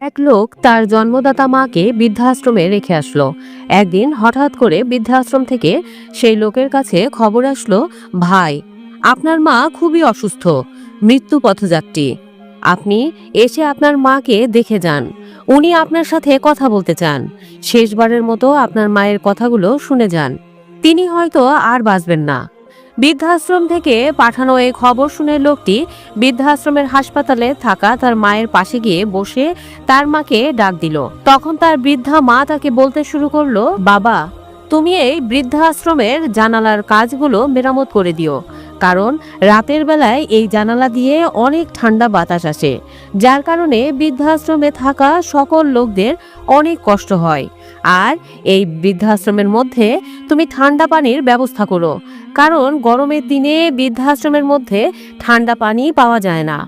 এক লোক তার জন্মদাতা মাকে বৃদ্ধাশ্রমে রেখে আসলো। একদিন হঠাৎ করে বৃদ্ধাশ্রম থেকে সেই লোকের কাছে খবর আসলো, ভাই, আপনার মা খুবই অসুস্থ, মৃত্যু পথযাত্রী। আপনি এসে আপনার মাকে দেখে যান। উনি আপনার সাথে কথা বলতে চান। শেষবারের মতো আপনার মায়ের কথাগুলো শুনে যান। তিনি হয়তো আর বাঁচবেন না। বৃদ্ধাশ্রম থেকে পাঠানো এই খবর শুনে লোকটি বৃদ্ধাশ্রমের হাসপাতালে থাকা তার মায়ের পাশে গিয়ে বসে তার মাকে ডাক দিল। তখন তার বৃদ্ধা মা তাকে বলতে শুরু করল, বাবা, তুমি এই বৃদ্ধাশ্রমের জানালার কাজগুলো মেরামত করে দিও। কারণ রাতের বেলায় এই জানালা দিয়ে অনেক ঠান্ডা বাতাস আসে, যার কারণে বৃদ্ধাশ্রমে থাকা সকল লোকদের অনেক কষ্ট হয়। আর এই বৃদ্ধাশ্রমের মধ্যে তুমি ঠান্ডা পানির ব্যবস্থা করো, কারণ গরমের দিনে বৃদ্ধাশ্রমের মধ্যে ঠান্ডা পানি পাওয়া যায় না।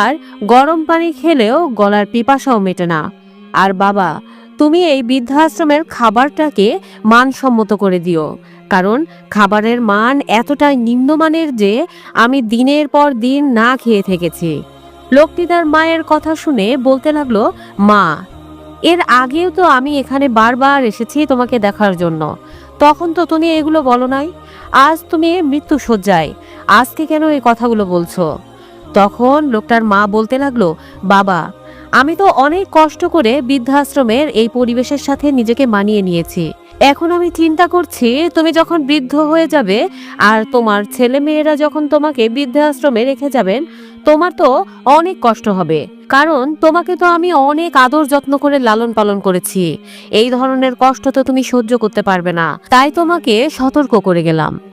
আর গরম পানি খেলেও গলার পিপাসাও মেটে না। আর বাবা, তুমি এই বৃদ্ধাশ্রমের খাবারটাকে মানসম্মত করে দিও কারণ খাবারের মান এতটাই নিম্নমানের যে আমি দিনের পর দিন না খেয়ে থেকেছি। লোকটি তার মায়ের কথা শুনে বলতে লাগল, মা, এর আগেও তো আমি এখানে বারবার এসেছি তোমাকে দেখার জন্য। তখন তো তুমি এগুলো বলো নাই। আজ তুমি মৃত্যু সজ্জায় আজকে কেন এই কথাগুলো বলছো? তখন লোকটার মা বলতে লাগল, বাবা, আমি তো অনেক কষ্ট করে বৃদ্ধাশ্রমের এই পরিবেশের সাথে নিজেকে মানিয়ে নিয়েছি। এখন আমি চিন্তা করছি, তুমি যখন বৃদ্ধ হয়ে যাবে আর তোমার ছেলে মেয়েরা যখন তোমাকে বৃদ্ধাশ্রমে রেখে যাবেন, তোমার তো অনেক কষ্ট হবে। কারণ তোমাকে তো আমি অনেক আদর যত্ন করে লালন পালন করেছি। এই ধরনের কষ্ট তো তুমি সহ্য করতে পারবে না। তাই তোমাকে সতর্ক করে গেলাম।